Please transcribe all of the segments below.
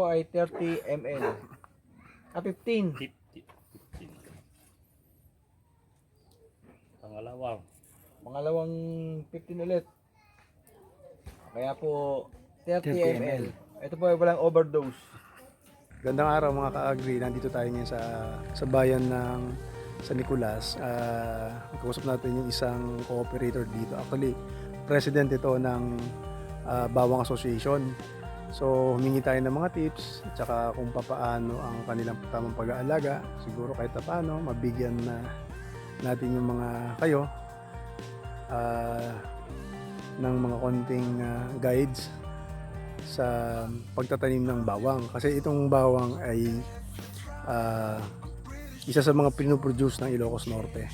Po ay 30 ml. Ah, 15. 50. 15. Pangalawang. Pangalawang 15 ulit. Kaya po 30, 30 ml. Ito po ay walang overdose. Gandang araw mga ka-agri. Nandito tayo ngayon sa, sa bayan ng San Nicolas. Uh, kausap natin yung isang cooperator dito. Actually, president ito ng ah, Bawang Association. So, humingi tayo ng mga tips at saka kung papaano ang kanilang tamang pag-aalaga. Siguro kahit paano, mabigyan na natin yung mga kayo ah, ng mga konting ah, guides sa pagtatanim ng bawang kasi itong bawang ay ah, isa sa mga pinoproduce ng Ilocos Norte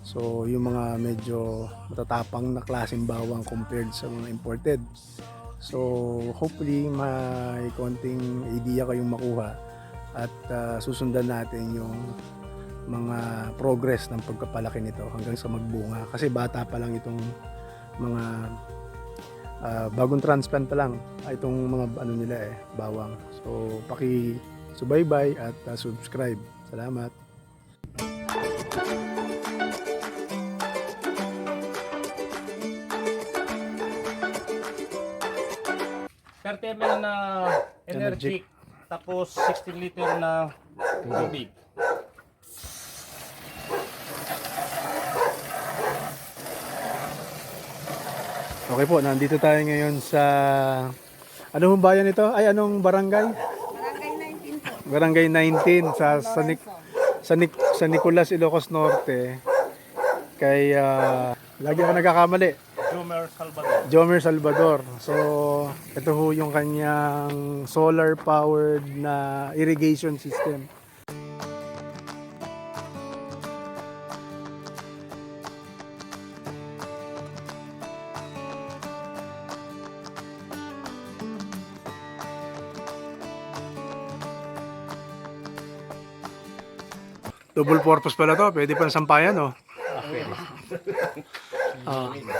so yung mga medyo matatapang na klaseng bawang compared sa mga imported so hopefully may konting idea kayong makuha at ah, susundan natin yung mga progress ng pagkapalaki nito hanggang sa magbunga. Kasi bata pa lang itong mga ah, bagong transplant pa lang ah, itong mga ano nila eh bawang. So paki subaybay at ah, subscribe. Salamat 30 ml na energy. Tapos 16 liter na tubig. okay po nandito tayo ngayon sa anong bayan ito ay anong barangay Barangay 19 po. barangay 19 sa sa, Nic- sa, Nic- sa Nicolas Ilocos Norte kay ah, lagi ako nagkakamali Jomer Salvador. Jomer Salvador. So, ito ho yung kanyang solar powered na irrigation system. Double purpose pala to. Pwede pa sampayan, no? Ah. Yung ba-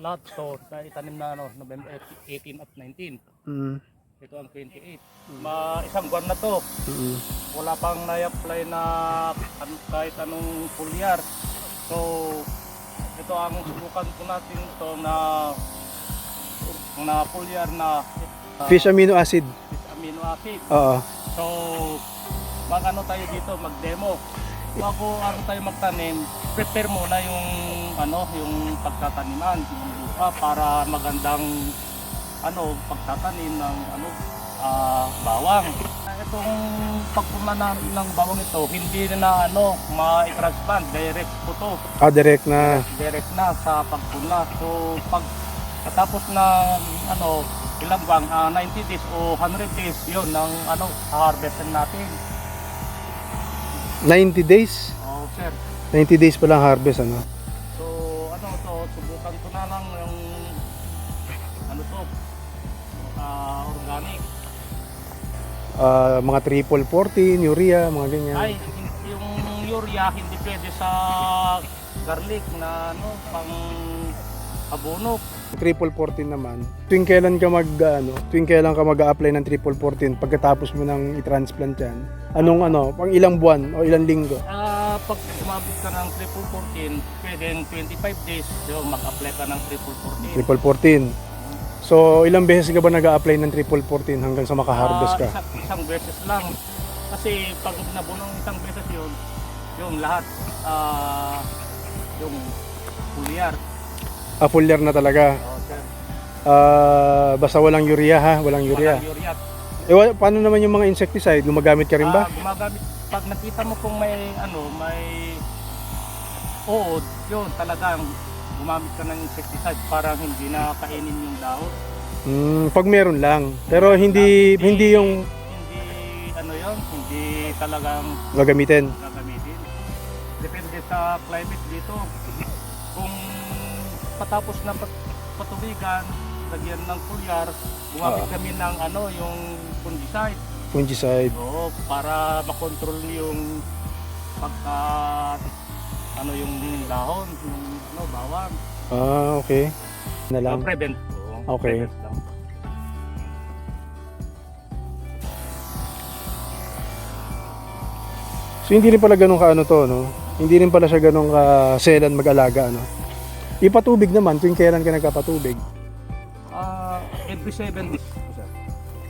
Lahat to na itanim na ano, November 18 at 19. Mm. Ito ang 28. Ma isang buwan na to. Mm. Wala pang na-apply na an- kahit anong foliar. So ito ang subukan ko natin to na na foliar na uh, Fish amino acid. amino acid. Oo. So, mag ano tayo dito, mag-demo. Bago ano tayo magtanim, prepare muna yung ano, yung pagtataniman ng lupa para magandang ano, pagtatanim ng ano, ah, bawang. Itong pagpuna na, ng bawang ito, hindi na ano, ma-transplant, direct po to. Ah, direct na. Direct na sa pagpuna. So, pag katapos na ano, ilang bang ah, 90 days o 100 days yon ng ano, harvestin natin. 90 days. Oh, sir. 90 days pa lang harvest, ano? So, ano to, subukan ko na lang yung ano to, ah, organic. Ah, mga triple 14, urea, mga ganyan. Ay, yung urea hindi pwede sa garlic na ano, pang abono. Triple 14 naman. Tuwing kailan ka mag ano, tuwing kailan ka mag-a-apply ng triple 14 pagkatapos mo nang i-transplant 'yan. Anong ano, pang ilang buwan o ilang linggo? Ah, pag umabot ka ng triple 14, pwede 25 days yung mag-apply ka ng triple 14. Triple 14. So, ilang beses ka ba nag-a-apply ng triple 14 hanggang sa makaharvest ka? Ah, isang, isang beses lang. Kasi pag nabunong isang beses yun, yung lahat, ah, yung pulyar. Ah, full year na talaga. Sir. Ah, basta walang urea ha, walang urea. Walang urea. Eh, wa- paano naman yung mga insecticide? Gumagamit ka rin ba? Ah, gumagamit, pag nakita mo kung may, ano, may uod, yun talagang gumamit ka ng insecticide para hindi na kainin yung dahon. Hmm, pag meron lang. Pero hindi hindi yung hindi ano yun, hindi talagang gagamitin. gagamitin. Depende sa climate dito. Na pat- patubigan, lagyan ng pulyar, gumamit Ah. kami ng ano, yung fungicide. Fungicide. Oo, para makontrol yung pagka ano yung dahon, yung ano, bawang. Ah, okay. Na lang. Uh, prevent. Oo, Okay. prevent lang. So hindi rin pala ganun ka ano to, no? Hindi rin pala siya ganun ka selan mag-alaga, ano? Ipatubig naman, tuwing kailan ka nagkapatubig? Ah, every seven days. sir.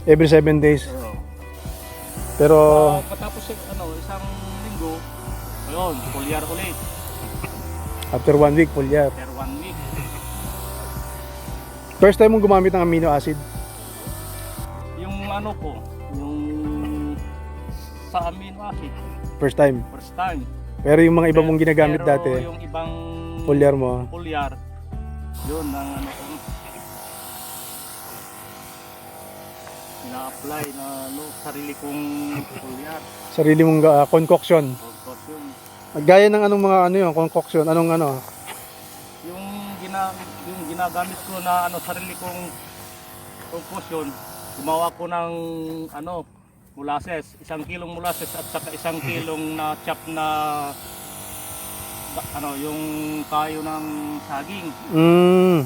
Every 7 days. Oo. Pero, Ah, patapos yung, ano, isang linggo, ayun, pulyar ulit. after one week, pulyar. Per one week. First time mong gumamit ng amino acid? Yung ano ko, yung sa amino acid, First time. first time. Pero yung mga iba mong ginagamit Pero dati, yung ibang pulyar mo, pulyar, yun ang ano ko. Ina-apply na ano, sarili kong pulyar. sarili mong ah, concoction. Yun, Gaya ng anong mga ano yun, concoction, anong ano? yung, gina, yung ginagamit ko na ano, sarili kong composition, gumawa ko ng ano, molasses, isang kilong molasses at saka isang kilong na chop na ano, yung kayo ng saging. Mm.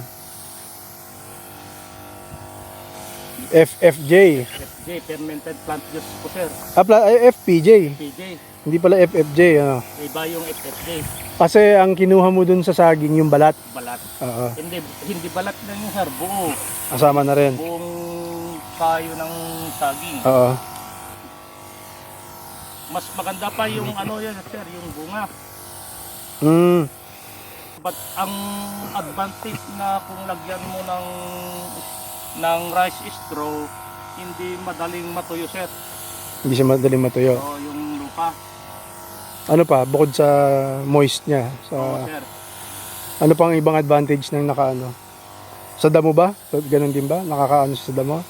FFJ. FJ, fermented plant juice po sir. Apla, ay, FPJ. PJ, Hindi pala FFJ. Ano. iba yung FFJ, Kasi ang kinuha mo dun sa saging, yung balat. balat. Oo. Hindi, hindi balat na yung sir, buo. Kasama na rin. Buong kayo ng saging. Oo. Mas maganda pa yung ano yan sir, yung bunga. Mm. But ang advantage na kung lagyan mo ng ng rice straw, hindi madaling matuyo sir. Hindi siya madaling matuyo. O yung lupa. Ano pa, bukod sa moist niya. Sa, Oo sir. ano pang ibang advantage ng nakaano? Sa damo ba? Ganun din ba? Nakakaano sa damo?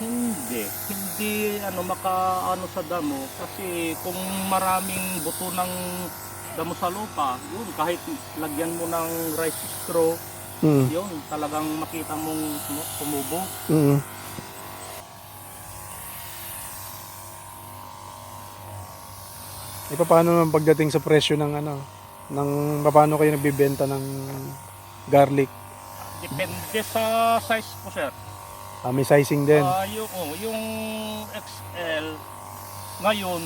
Hindi. Hindi ano makaano sa damo kasi kung maraming buto ng damo sa lupa, yun kahit lagyan mo ng rice straw, Mm. yun talagang makita mong tumu- tumubo. Mm. E paano naman pagdating sa presyo ng ano? Ng paano kayo nagbebenta ng garlic? Depende sa size po sir. Ah, may sizing din. Ah, yung, oh, yung XL ngayon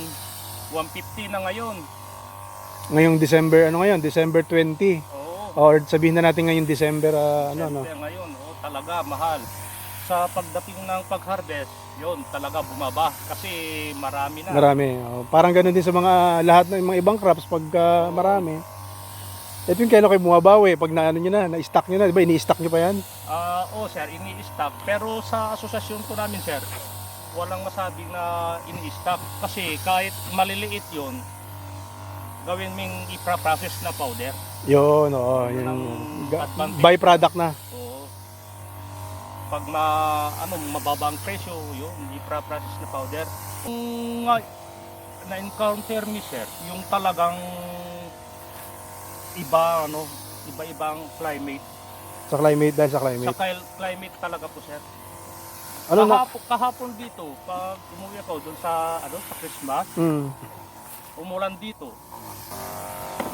150 na ngayon. Ngayong December, ano ngayon? December 20. Oo. Or sabihin na natin ngayong December, ah, ano, no? Siyempre ngayon, oh, talaga mahal. Sa pagdating ng pag-harvest, yun talaga bumaba kasi marami na. Marami. Oh, parang ganun din sa mga lahat ng mga ibang crops pagka marami. Ito yung kailan kayo bumabawi pag naano nyo na, na-stock nyo na, di ba? Ini-stock nyo pa yan? Ah, oh sir, ini-stock. Pero sa asosasyon ko namin sir, walang masabing na ini-stock. Kasi kahit maliliit yun, gawin ming ipra-process na powder. Yun, oo. Yun Yung advantage. byproduct na. Oo. Pag ma, ano, mababa ang presyo, yun, ipra-process na powder. Yung nga, na-encounter ni sir, yung talagang iba, ano, iba-ibang climate. Sa climate, dahil sa Sa climate. kil- climate talaga po sir. Ano na? kahapon, kahapon dito, pag umuwi ako doon sa, ano, sa Christmas, Mm. umulan dito.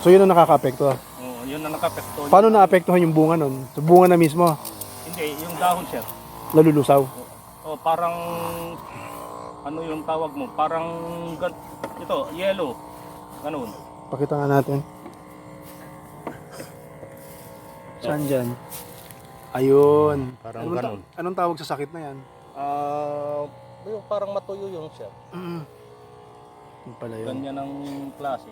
So yun ang nakaka-apekto. Oh, yun ang nakapekto. Paano naapektuhan yung bunga nun? Sa bunga na mismo, Hindi, yung dahon sir. nalulusaw. O parang ano yung tawag mo? Parang gan ito, yellow. Ganun. Pakita nga natin. Saan dyan? Ayun. Parang Anong, ta- ganun. anong tawag sa sakit na yan? Ah, yung parang matuyo yung sir. Mm. Yun pala yun. Ganyan ang klase.